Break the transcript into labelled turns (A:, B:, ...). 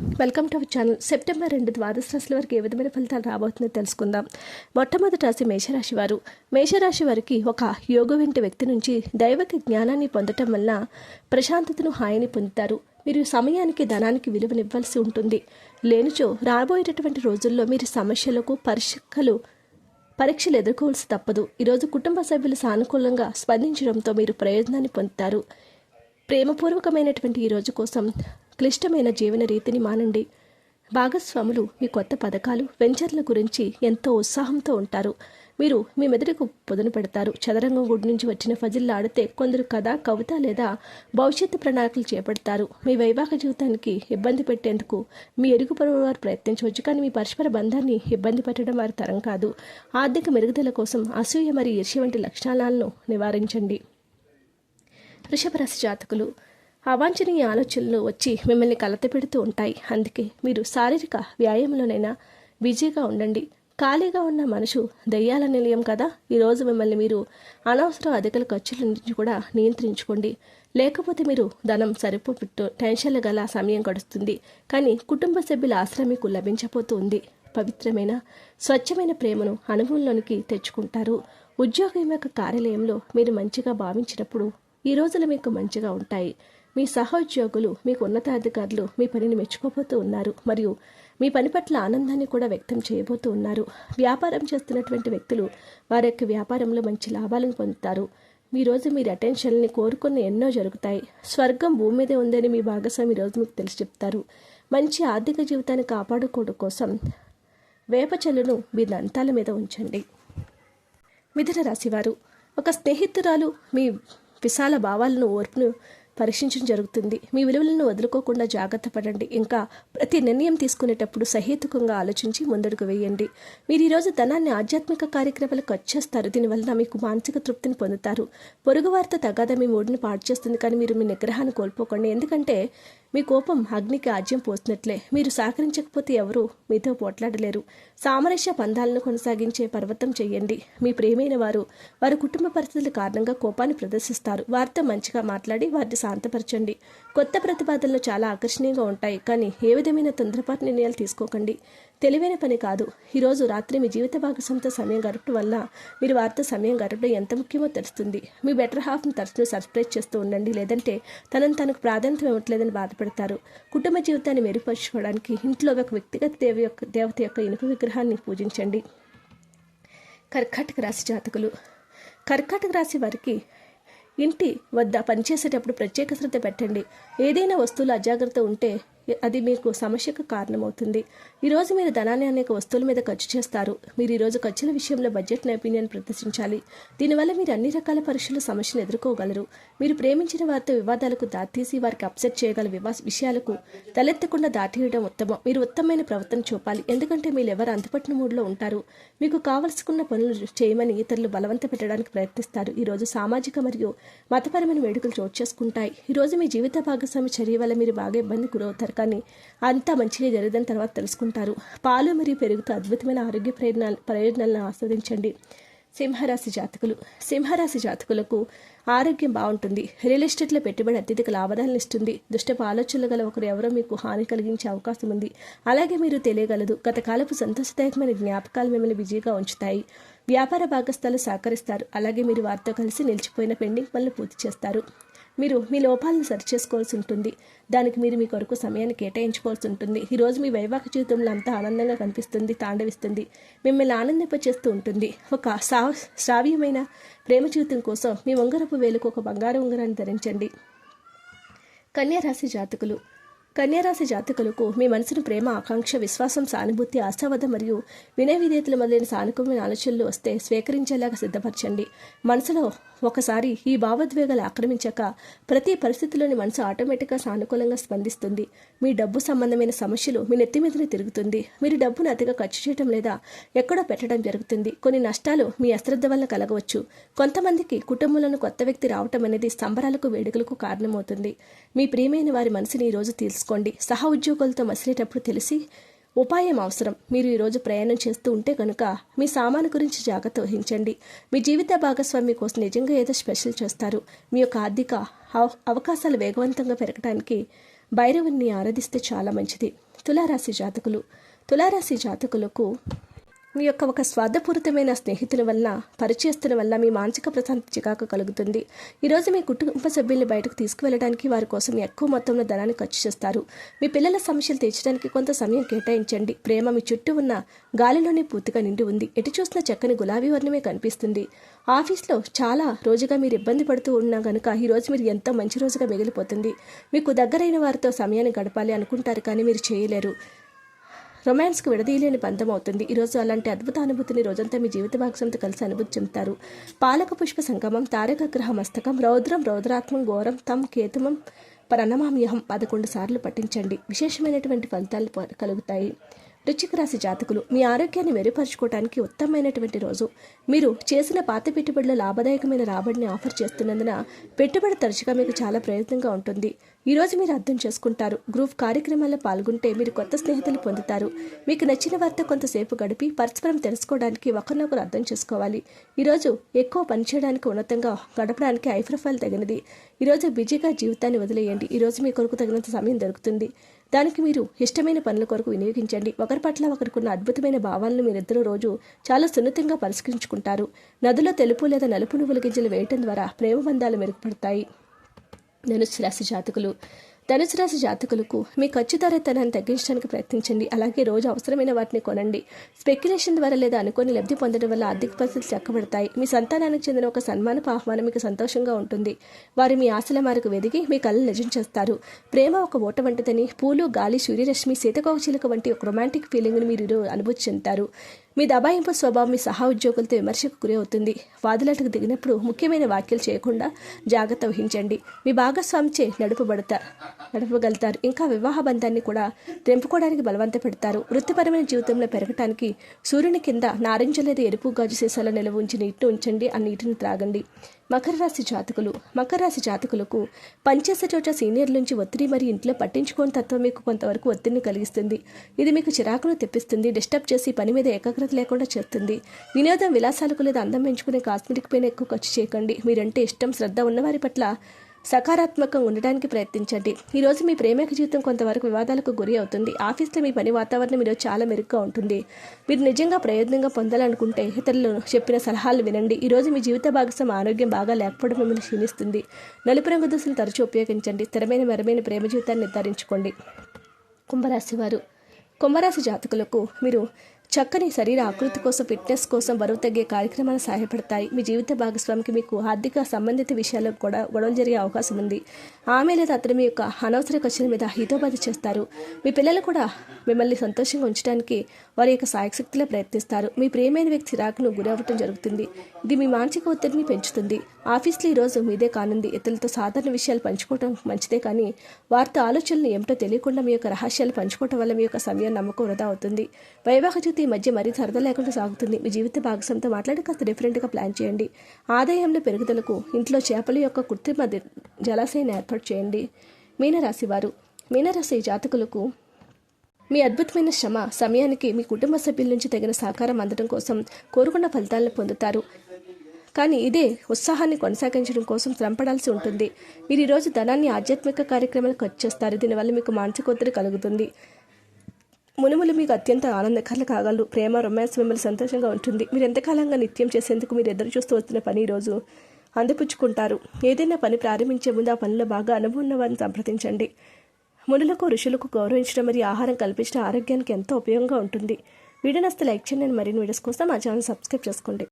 A: Welcome to our channel September రెండు ద్వాదశ రాశుల వరకు ఏ విధమైన ఫలితాలు రాబోతుందో తెలుసుకుందాం. మొట్టమొదటి రాశి మేషరాశి వారు. మేషరాశి వారికి ఒక యోగ వంటి వ్యక్తి నుంచి దైవక జ్ఞానాన్ని పొందటం వల్ల ప్రశాంతతను హాయిని పొందుతారు. మీరు సమయానికి ధనానికి విలువనివ్వాల్సి ఉంటుంది. లేనిచో రాబోయేటటువంటి రోజుల్లో మీరు సమస్యలకు పరీక్షలు పరీక్షలు ఎదుర్కోవాల్సి తప్పదు. ఈరోజు కుటుంబ సభ్యులు సానుకూలంగా స్పందించడంతో మీరు ప్రయోజనాన్ని పొందుతారు. ప్రేమపూర్వకమైనటువంటి ఈ రోజు కోసం క్లిష్టమైన జీవన రీతిని మానండి. భాగస్వాములు మీ కొత్త పథకాలు వెంచర్ల గురించి ఎంతో ఉత్సాహంతో ఉంటారు. మీరు మీ మెదడుకు పొదును పెడతారు. చదరంగం గుడి నుంచి వచ్చిన ఫజిల్లు ఆడితే కొందరు కథ కవిత లేదా భవిష్యత్తు ప్రణాళికలు చేపడతారు. మీ వైవాహిక జీవితానికి ఇబ్బంది పెట్టేందుకు మీ ఎరుగు పొరుగు వారు ప్రయత్నించవచ్చు. కానీ మీ పరస్పర బంధాన్ని ఇబ్బంది పెట్టడం వారి తరం కాదు. ఆర్థిక మెరుగుదల కోసం అసూయ మరియు ఈర్ష్య వంటి లక్షణాలను నివారించండి. వృషభ రాశి జాతకులు అవాంఛనీయ ఆలోచనలు వచ్చి మిమ్మల్ని కలతపెడుతూ ఉంటాయి. అందుకే మీరు శారీరక వ్యాయామంలోనైనా బిజీగా ఉండండి. ఖాళీగా ఉన్న మనసు దయ్యాల నిలయం కదా? ఈరోజు మిమ్మల్ని మీరు అనవసర అధికల ఖర్చుల నుంచి కూడా నియంత్రించుకోండి. లేకపోతే మీరు ధనం సరిపోట్టు టెన్షన్లు గల సమయం గడుస్తుంది. కానీ కుటుంబ సభ్యుల ఆశ్రయం మీకు లభించబోతుంది. పవిత్రమైన స్వచ్ఛమైన ప్రేమను అనుభవంలోనికి తెచ్చుకుంటారు. ఉద్యోగం యొక్క కార్యాలయంలో మీరు మంచిగా భావించినప్పుడు ఈ రోజులు మీకు మంచిగా ఉంటాయి. మీ సహోద్యోగులు మీకు ఉన్నతాధికారులు మీ పనిని మెచ్చుకోబోతూ ఉన్నారు మరియు మీ పని పట్ల ఆనందాన్ని కూడా వ్యక్తం చేయబోతూ ఉన్నారు. వ్యాపారం చేస్తున్నటువంటి వ్యక్తులు వారి యొక్క వ్యాపారంలో మంచి లాభాలను పొందుతారు. మీ రోజు మీరు అటెన్షన్ని కోరుకున్న ఎన్నో జరుగుతాయి. స్వర్గం భూమి మీదే ఉందని మీ భాగస్వామి రోజు మీకు తెలిసి చెప్తారు. మంచి ఆర్థిక జీవితాన్ని కాపాడుకోవడం కోసం వేప చెల్లును మీ దంతాల మీద ఉంచండి. మిథున రాశివారు ఒక స్నేహితురాలు మీ విశాల భావాలను ఓర్పును పరీక్షించడం జరుగుతుంది. మీ విలువలను వదులుకోకుండా జాగ్రత్త పడండి. ఇంకా ప్రతి నిర్ణయం తీసుకునేటప్పుడు సహేతుకంగా ఆలోచించి ముందడుగు వేయండి. మీరు ఈరోజు ధనాన్ని ఆధ్యాత్మిక కార్యక్రమాలకు ఖర్చు చేస్తారు దీనివల్ల మీకు మానసిక తృప్తిని పొందుతారు. పొరుగువారితో తగాద మీ మూడిని పాడు చేస్తుంది. కానీ మీరు మీ నిగ్రహాన్ని కోల్పోకండి. ఎందుకంటే మీ కోపం అగ్నికి ఆజ్యం పోసినట్లే. మీరు సహకరించకపోతే ఎవరు మీతో పోట్లాడలేరు. సామరస్య పందాలను కొనసాగించే పర్వతం చేయండి. మీ ప్రేమైన వారు వారి కుటుంబ పరిస్థితుల కారణంగా కోపాన్ని ప్రదర్శిస్తారు. వారితో మంచిగా మాట్లాడి వారిని శాంతపరచండి. కొత్త ప్రతిపాదనలు చాలా ఆకర్షణీయంగా ఉంటాయి కానీ ఏ విధమైన తొందరపాటు నిర్ణయాలు తీసుకోకండి. తెలివైన పని కాదు. ఈరోజు రాత్రి మీ జీవిత భాగస్వామితో సమయం గడపడం వల్ల మీరు వారితో సమయం గడపడం ఎంత ముఖ్యమో తెలుస్తుంది. మీ బెటర్ హాఫ్ను తరచును సర్ప్రైజ్ చేస్తూ ఉండండి లేదంటే తనను తనకు ప్రాధాన్యత ఇవ్వట్లేదని బాధపడతారు. కుటుంబ జీవితాన్ని మెరుగుపరచుకోవడానికి ఇంట్లో ఒక వ్యక్తిగత దేవ యొక్క దేవత యొక్క ఇనుప విగ్రహాన్ని పూజించండి. కర్కాటక రాశి జాతకులు. కర్కాటక రాశి వారికి ఇంటి వద్ద పనిచేసేటప్పుడు ప్రత్యేక శ్రద్ధ పెట్టండి. ఏదైనా వస్తువులు అజాగ్రత్త ఉంటే అది మీకు సమస్యకు కారణమవుతుంది. ఈరోజు మీరు ధనాన్ని అనేక వస్తువుల మీద ఖర్చు చేస్తారు. మీరు ఈరోజు ఖర్చుల విషయంలో బడ్జెట్ నైపుణ్యాన్ని ప్రదర్శించాలి. దీనివల్ల మీరు అన్ని రకాల పరీక్షల సమస్యను ఎదుర్కోగలరు. మీరు ప్రేమించిన వారితో వివాదాలకు దారితీసి వారికి అప్సెట్ చేయగల వివా విషయాలకు తలెత్తకుండా దాటేయడం ఉత్తమం. మీరు ఉత్తమమైన ప్రవర్తన చూపాలి. ఎందుకంటే మీరు ఎవరు అంతపట్టిన మూడ్లో ఉంటారు. మీకు కావలసుకున్న పనులు చేయమని ఇతరులు బలవంత పెట్టడానికి ప్రయత్నిస్తారు. ఈరోజు సామాజిక మరియు మతపరమైన వేడుకలు చోటు చేసుకుంటాయి. ఈరోజు మీ జీవిత భాగస్వామి చర్య వల్ల మీరు బాగా ఇబ్బంది గురవుతారు. కానీ అంతా మంచిగా జరగదని తర్వాత తెలుసుకుంటారు. పాలు మరియు పెరుగుతో అద్భుతమైన ఆరోగ్య ప్రయోజనాలు ప్రయోజనాలను ఆస్వాదించండి. సింహరాశి జాతకులు. సింహరాశి జాతకులకు ఆరోగ్యం బాగుంటుంది. రియల్ ఎస్టేట్లో పెట్టుబడి అత్యధిక లాభాలను ఇస్తుంది. దుష్టపు ఆలోచనలు గల ఒకరు ఎవరో మీకు హాని కలిగించే అవకాశం ఉంది. అలాగే మీరు తెలియగలదు. గత కాలపు సంతోషదాయకమైన జ్ఞాపకాలు మిమ్మల్ని బిజీగా ఉంచుతాయి. వ్యాపార భాగస్థాలు సహకరిస్తారు. అలాగే మీరు వారితో కలిసి నిలిచిపోయిన పెండింగ్ పనులు పూర్తి చేస్తారు. మీరు మీ లోపాలను సరిచేసుకోవాల్సి ఉంటుంది. దానికి మీరు మీ కొరకు సమయాన్ని కేటాయించుకోవాల్సి ఉంటుంది. ఈరోజు మీ వైవాహిక జీవితంలో అంతా ఆనందంగా కనిపిస్తుంది తాండవిస్తుంది. మిమ్మల్ని ఆనందింపచేస్తూ ఉంటుంది. ఒక సా శ్రావ్యమైన ప్రేమ జీవితం కోసం మీ ఉంగరపు వేలుకు ఒక బంగారు ఉంగరాన్ని ధరించండి. కన్యారాశి జాతకులు కన్యారాశి జాతకులకు మీ మనసును ప్రేమ ఆకాంక్ష విశ్వాసం సానుభూతి ఆశావద మరియు వినయ విధేతలు మొదలైన సానుకూలమైన ఆలోచనలు వస్తే స్వీకరించేలాగా సిద్ధపరచండి. మనసులో ఒకసారి ఈ భావోద్వేగాలు ఆక్రమించాక ప్రతి పరిస్థితిలోని మనసు ఆటోమేటిక్గా సానుకూలంగా స్పందిస్తుంది. మీ డబ్బు సంబంధమైన సమస్యలు మీ నెత్తి మీదనే తిరుగుతుంది. మీరు డబ్బును అతిగా ఖర్చు చేయడం లేదా ఎక్కడో పెట్టడం జరుగుతుంది. కొన్ని నష్టాలు మీ అశ్రద్ధ వల్ల కలగవచ్చు. కొంతమందికి కుటుంబంలోని కొత్త వ్యక్తి రావటం అనేది సంబరాలకు వేడుకలకు కారణమవుతుంది. మీ ప్రియమైన వారి మనసుని ఈరోజు తీసుకోండి సహ ఉద్యోగులతో మసిలేటప్పుడు తెలిసి ఉపాయం అవసరం. మీరు ఈరోజు ప్రయాణం చేస్తూ ఉంటే కనుక మీ సామాను గురించి జాగ్రత్త వహించండి. మీ జీవిత భాగస్వామి కోసం నిజంగా ఏదో స్పెషల్ చేస్తారు. మీ యొక్క ఆర్థిక అవ- అవకాశాలు వేగవంతంగా పెరగడానికి భైరవుని ఆరాధిస్తే చాలా మంచిది. తులారాశి జాతకులు. తులారాశి జాతకులకు మీ యొక్క ఒక స్వార్థపూరితమైన స్నేహితుల వల్ల పరిచయస్తుల వల్ల మీ మానసిక ప్రశాంతి చికాకు కలుగుతుంది. ఈరోజు మీ కుటుంబ సభ్యుల్ని బయటకు తీసుకువెళ్ళడానికి వారి కోసం ఎక్కువ మొత్తంలో ధనాన్ని ఖర్చు చేస్తారు. మీ పిల్లల సమస్యలు తీర్చడానికి కొంత సమయం కేటాయించండి. ప్రేమ మీ చుట్టూ ఉన్న గాలిలోనే పూర్తిగా నిండి ఉంది. ఎటు చూసిన చక్కని గులాబీ వర్ణమే కనిపిస్తుంది. ఆఫీస్లో చాలా రోజుగా మీరు ఇబ్బంది పడుతూ ఉన్నా కనుక ఈరోజు మీరు ఎంతో మంచి రోజుగా మిగిలిపోతుంది. మీకు దగ్గరైన వారితో సమయాన్ని గడపాలి అనుకుంటారు కానీ మీరు చేయలేరు. రొమాన్స్కు విడదీయలేని బంధం అవుతుంది ఈరోజు అలాంటి అద్భుత అనుభూతిని రోజంతా మీ జీవిత భాగస్వామితో కలిసి అనుభూతి చెందుతారు పాలక పుష్ప సంగమం తారక గ్రహ మస్తకం రౌద్రం రౌద్రాత్మం ఘోరం తం కేతుమం ప్రణమామ్యహం పదకొండు సార్లు పఠించండి. విశేషమైనటువంటి ఫలితాలు ప- కలుగుతాయి. వృచ్చిక రాశి జాతకులు మీ ఆరోగ్యాన్ని మెరుగుపరచుకోవడానికి ఉత్తమమైనటువంటి రోజు. మీరు చేసిన పాత పెట్టుబడుల లాభదాయకమైన రాబడిని ఆఫర్ చేస్తున్నందున పెట్టుబడి తరచుగా మీకు చాలా ప్రయత్నంగా ఉంటుంది. ఈరోజు మీరు అర్థం చేసుకుంటారు. గ్రూప్ కార్యక్రమాల్లో పాల్గొంటే మీరు కొత్త స్నేహితులు పొందుతారు. మీకు నచ్చిన వారితో కొంతసేపు గడిపి పరస్పరం తెలుసుకోవడానికి ఒకరినొకరు అర్థం చేసుకోవాలి. ఈరోజు ఎక్కువ పనిచేయడానికి ఉన్నతంగా గడపడానికి ఐ తగినది. ఈరోజు బిజీగా జీవితాన్ని వదిలేయండి. ఈరోజు మీ కొరకు తగినంత సమయం దొరుకుతుంది. దానికి మీరు ఇష్టమైన పనుల కొరకు వినియోగించండి. ఒకరి పట్ల ఒకరికున్న అద్భుతమైన భావాలను మీరిద్దరూ రోజు చాలా సున్నితంగా పరిష్కరించుకుంటారు. నదిలో తెలుపు లేదా నలుపు నువ్వుల గింజలు వేయటం ద్వారా ప్రేమ బంధాలు మెరుగుపడతాయి. ధనుసు రాశి జాతకులు. ధనుసు రాశి జాతకులకు మీ ఖచ్చితరతనాన్ని తగ్గించడానికి ప్రయత్నించండి. అలాగే రోజు అవసరమైన వాటిని కొనండి. స్పెక్యులేషన్ ద్వారా లేదా అనుకోని లబ్ధి పొందడం వల్ల ఆర్థిక పరిస్థితులు చక్కబడతాయి. మీ సంతానానికి చెందిన ఒక సన్మానపు ఆహ్వానం మీకు సంతోషంగా ఉంటుంది. వారు మీ ఆశల మేరకు వెదిగి మీ కళ్ళు నిజం చేస్తారు. ప్రేమ ఒక ఓట వంటిదని పూలు గాలి సూర్యరశ్మి సీతకోవచిలుక వంటి ఒక రొమాంటిక్ ఫీలింగ్ను మీరు అనుభూతి చెందుతారు. మీ దబాయింపు స్వభావం మీ సహా ఉద్యోగులతో విమర్శకు గురి అవుతుంది. వాదులాటకు దిగినప్పుడు ముఖ్యమైన వ్యాఖ్యలు చేయకుండా జాగ్రత్త వహించండి. మీ భాగస్వామిచే నడుపబడతారు నడపగలుగుతారు. ఇంకా వివాహ బంధాన్ని కూడా తెంపుకోవడానికి బలవంత పెడతారు. వృత్తిపరమైన జీవితంలో పెరగటానికి సూర్యుని కింద నారింజ లేదా ఎరుపు గాజు సీసాల నిల్వ ఉంచి నీటిని ఉంచండి. ఆ నీటిని త్రాగండి. మకర రాశి జాతకులు మకర రాశి జాతకులకు పనిచేసే చోట సీనియర్ల నుంచి ఒత్తిడి మరియు ఇంట్లో పట్టించుకోని తత్వం మీకు కొంతవరకు ఒత్తిడిని కలిగిస్తుంది. ఇది మీకు చిరాకును తెప్పిస్తుంది డిస్టర్బ్ చేసి పని మీద ఏకాగ్రత లేకుండా చేస్తుంది. వినోదం విలాసాలకు లేదా అందం పెంచుకునే కాస్మెటిక్ పైన ఎక్కువ ఖర్చు చేయకండి. మీరంటే ఇష్టం శ్రద్ధ ఉన్నవారి పట్ల సకారాత్మకంగా ఉండడానికి ప్రయత్నించండి. ఈరోజు మీ ప్రేమిక జీవితం కొంతవరకు వివాదాలకు గురి అవుతుంది. ఆఫీస్లో మీ పని వాతావరణం ఈరోజు చాలా మెరుగ్గా ఉంటుంది. మీరు నిజంగా ప్రయోజనంగా పొందాలనుకుంటే ఇతరులు చెప్పిన సలహాలు వినండి. ఈరోజు మీ జీవిత భాగస్వామి ఆరోగ్యం బాగా లేకపోవడం మిమ్మల్ని క్షీణిస్తుంది. నలుపు రంగు దుస్తులు తరచూ ఉపయోగించండి. స్థిరమైన మెరమైన ప్రేమ జీవితాన్ని నిర్ధారించుకోండి. కుంభరాశి వారు. కుంభరాశి జాతకులకు మీరు చక్కని శరీర ఆకృతి కోసం ఫిట్నెస్ కోసం బరువు తగ్గే కార్యక్రమాలు సహాయపడతాయి. మీ జీవిత భాగస్వామికి మీకు ఆర్థిక సంబంధిత విషయాల్లో కూడా గొడవలు జరిగే అవకాశం ఉంది. ఆమె లేదా అతను మీ యొక్క అనవసర ఖర్చుల మీద హితోబాధ చేస్తారు. మీ పిల్లలు కూడా మిమ్మల్ని సంతోషంగా ఉంచడానికి వారి యొక్క సాయశక్తిలో ప్రయత్నిస్తారు. మీ ప్రియమైన వ్యక్తి చిరాకును గురవ్వటం జరుగుతుంది. ఇది మీ మానసిక ఒత్తిడిని పెంచుతుంది. ఆఫీస్లో ఈరోజు మీదే కానుంది. ఇతరులతో సాధారణ విషయాలు పంచుకోవడం మంచిదే కానీ వారితో ఆలోచనలు ఏమిటో తెలియకుండా మీ యొక్క రహస్యాలు పంచుకోవడం వల్ల మీ యొక్క సమయం నమ్మకం వృధా అవుతుంది. వైవాహిక ఈ మధ్య మరీ సరదా లేకుండా సాగుతుంది. మీ జీవిత భాగస్వామితో మాట్లాడి కాస్త డిఫరెంట్గా ప్లాన్ చేయండి. ఆదాయంలో పెరుగుదలకు ఇంట్లో చేపల యొక్క కృత్రిమ జలాశయాన్ని ఏర్పాటు చేయండి. మీనరాశి వారు మీనరాశి జాతకులకు మీ అద్భుతమైన శ్రమ సమయానికి మీ కుటుంబ సభ్యుల నుంచి తగిన సహకారం అందడం కోసం కోరుకున్న ఫలితాలను పొందుతారు. కానీ ఇదే ఉత్సాహాన్ని కొనసాగించడం కోసం శ్రమపడాల్సి ఉంటుంది. మీరు ఈరోజు ధనాన్ని ఆధ్యాత్మిక కార్యక్రమాలు ఖర్చు చేస్తారు. దీనివల్ల మీకు మానసిక ఒత్తిడి కలుగుతుంది. మునుములు మీకు అత్యంత ఆనందకరలు కాగలరు. ప్రేమ రొమాన్స్ మిమ్మల్ని సంతోషంగా ఉంటుంది. మీరు ఎంతకాలంగా నిత్యం చేసేందుకు మీరు ఎదురు చూస్తూ వస్తున్న పని ఈరోజు అందిపుచ్చుకుంటారు. ఏదైనా పని ప్రారంభించే ముందు ఆ పనిలో బాగా అనుభవం ఉన్న వారిని సంప్రదించండి. మునులకు ఋషులకు గౌరవించడం మరియు ఆహారం కల్పించడం ఆరోగ్యానికి ఎంతో ఉపయోగంగా ఉంటుంది. వీడియో నస్తే లైక్ చేయండి. మరిన్ని వీడియోస్ కోసం మా ఛానల్ సబ్స్క్రైబ్ చేసుకోండి.